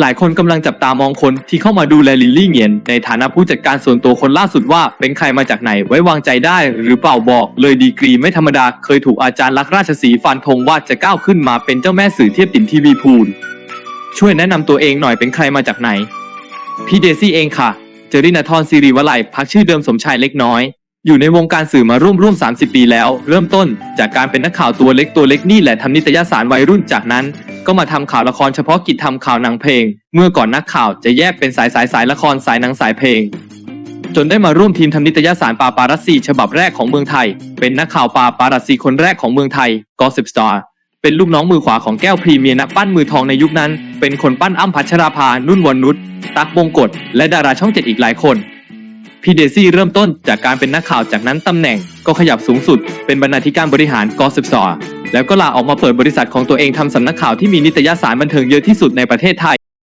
หลายคนกำลังจับตามองคนที่เข้ามาดูแลลิลลี่เหงียน ในฐานะผู้จัดการส่วนตัวคนล่าสุดว่า เป็นใครมาจากไหนไว้วางใจได้หรือเปล่าบอก เลยดีกรีไม่ธรรมดาเคยถูกอาจารย์ลักษณ์ราชสีฟันธงว่าจะก้าวขึ้นมาเป็นเจ้าแม่สื่อเทียบตินทีวีพูลช่วยแนะนำตัวเองหน่อยเป็นใครมาจากไหน พี่เดซี่เองค่ะ เจอรินาทรซีรีวลัยพักชื่อเดิมสมชายเล็กน้อย อยู่ในวงการสื่อมาร่วมร่วม 30 ปีแล้ว เริ่มต้น จากการเป็นนักข่าวตัวเล็กตัวเล็กนี่แหละทำนิตยสารวัยรุ่นจากนั้น ก็มาทำข่าวละครเฉพาะกิจทำข่าวหนังเพลง เมื่อก่อนนักข่าวจะแยกเป็นสายสายสายละครสายหนังสายเพลง จนได้มาร่วมทีมทำนิตยสารปาปารัสซีฉบับแรกของเมืองไทย เป็นนักข่าวปาปารัสซีคนแรกของเมืองไทย Gossip Star เป็นลูกน้องมือขวาของแก้วพรีเมียร์นักปั้นมือทองในยุคนั้น เป็นคนปั้นอ้ำพัชราภา นุ่นวรนุชตักบงกฎและดาราช่องเจ็ดอีกหลายคนพี่เดซี่เริ่มต้นจากการเป็นนักข่าวจากนั้นตำแหน่งก็ขยับสูงสุด เป็นบรรณาธิการบริหาร Gossip Star แล้วก็ลาออกมาเปิดบริษัทของตัวเองทำสำนักข่าวที่มีนิตยสารบันเทิงเยอะที่สุดในประเทศไทย